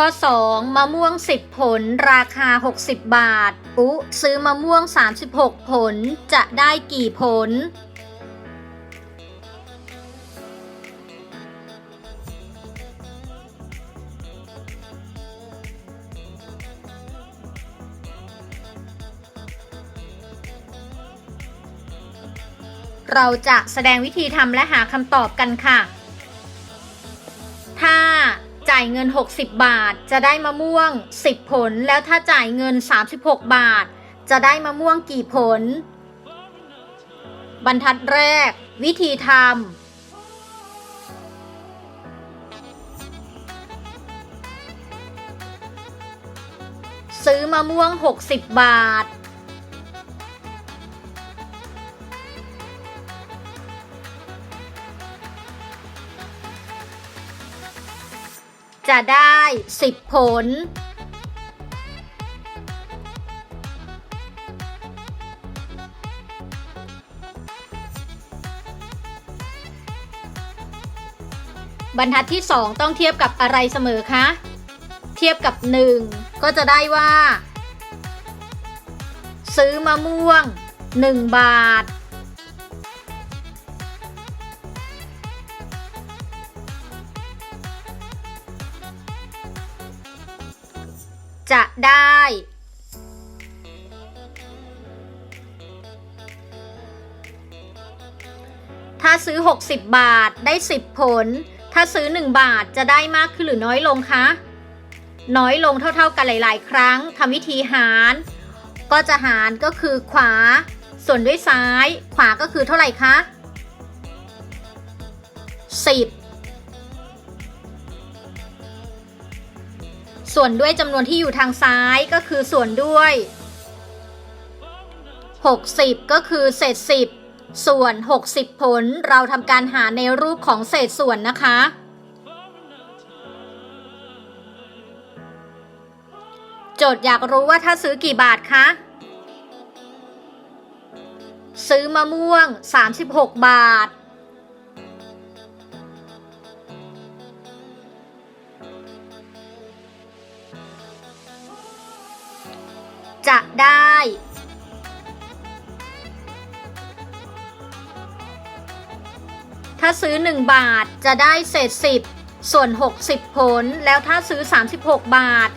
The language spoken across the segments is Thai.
ข้อ 2 มะม่วง 10 ผล ราคา 60 บาท อุซื้อมะม่วง 36 ผล จะได้กี่ผล เราจะแสดงวิธีทำและหาคำตอบกันค่ะ จ่ายเงิน 60 บาท จะได้มะม่วง 10 ผล แล้วถ้าจ่ายเงิน 36 บาท จะได้มะม่วงกี่ผล บรรทัดแรก วิธีทำซื้อมะม่วง 60 บาท จะได้ 10 ผล บรรทัดที่ 2 ต้องเทียบกับอะไรเสมอคะ เทียบกับ 1 ก็จะได้ว่า ซื้อมะม่วง 1 บาท จะได้ ถ้าซื้อ 60 บาทได้ 10 ผล ถ้าซื้อ 1 บาทจะได้มากขึ้นหรือน้อยลงคะ น้อยลงเท่าๆกันหลาย ๆ ครั้งทำวิธีหาร ก็จะหารก็คือขวา ส่วนด้วยซ้าย ขวาก็คือเท่าไหร่คะ10 ส่วนด้วยจำนวนที่อยู่ทางซ้ายก็คือส่วนด้วย 60 ก็คือเศษ 10 ส่วน 60 ผลเราทำการหาในรูปของเศษส่วนนะคะ โจทย์อยากรู้ว่าถ้าซื้อกี่บาทคะ ซื้อมะม่วง 36 บาท จะได้ ถ้าซื้อ 1 บาทจะได้เศษ 10 ส่วน 60 ผล แล้วถ้าซื้อ 36 บาท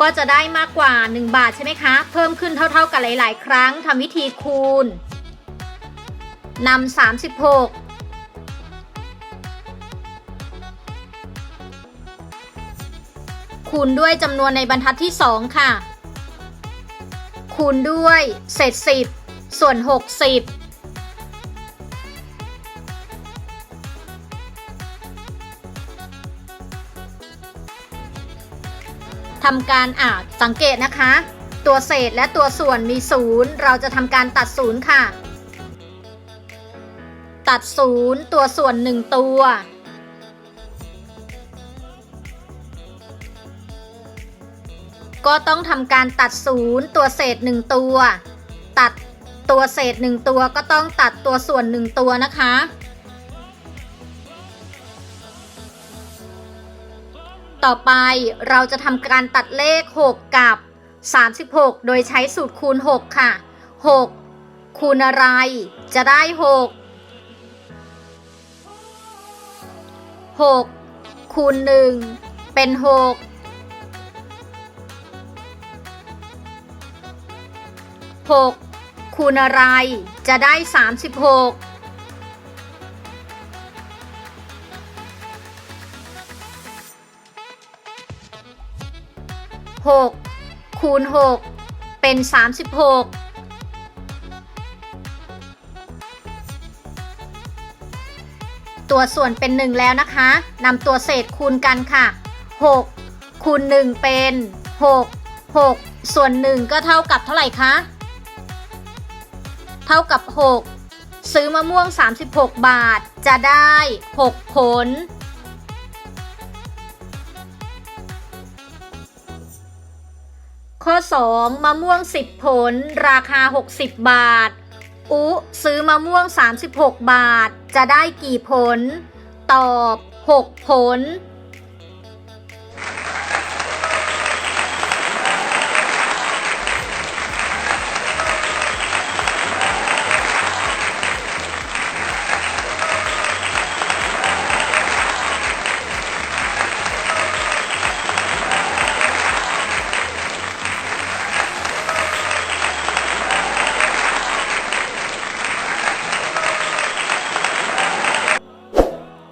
ก็จะได้มากกว่า 1 บาทใช่ไหมคะ เพิ่มขึ้นเท่าๆ กันหลาย ๆ ครั้งทำวิธีคูณนำ36คูณด้วยจำนวนในบรรทัดที่ 2 ค่ะ คูณด้วย เศษสิบส่วน 60ทำการอ่าสังเกตนะคะ ตัวเศษและตัวส่วนมีศูนย์เราจะทำการตัดศูนย์ค่ะ ตัดศูนย์ตัวส่วนหนึ่งตัว ก็ต้องทำการตัดศูนย์ตัวเศษหนึ่งตัว ตัดตัวเศษหนึ่งตัวก็ต้องตัดตัวส่วนหนึ่งตัวนะคะ ต่อไปเราจะทำการตัดเลข 6 กับ 36 โดยใช้สูตรคูณ 6 ค่ะ 6 คูณอะไรจะได้ 6 6 คูณ 1 เป็น 6 6 คูณอะไร จะได้ 36 6 คูณ 6 เป็น 36 ตัวส่วนเป็น 1 แล้วนะคะนำตัวเศษคูณกันค่ะ 6 คูณ 1 เป็น 6 6 ส่วน 1 ก็เท่ากับเท่าไหร่คะ เท่ากับ 6 ซื้อมะม่วง 36 บาท จะได้ 6 ผล ข้อ 2 มะม่วง 10 ผล ราคา 60 บาท อุ ซื้อมะม่วง 36 บาท จะได้กี่ผล ตอบ 6 ผล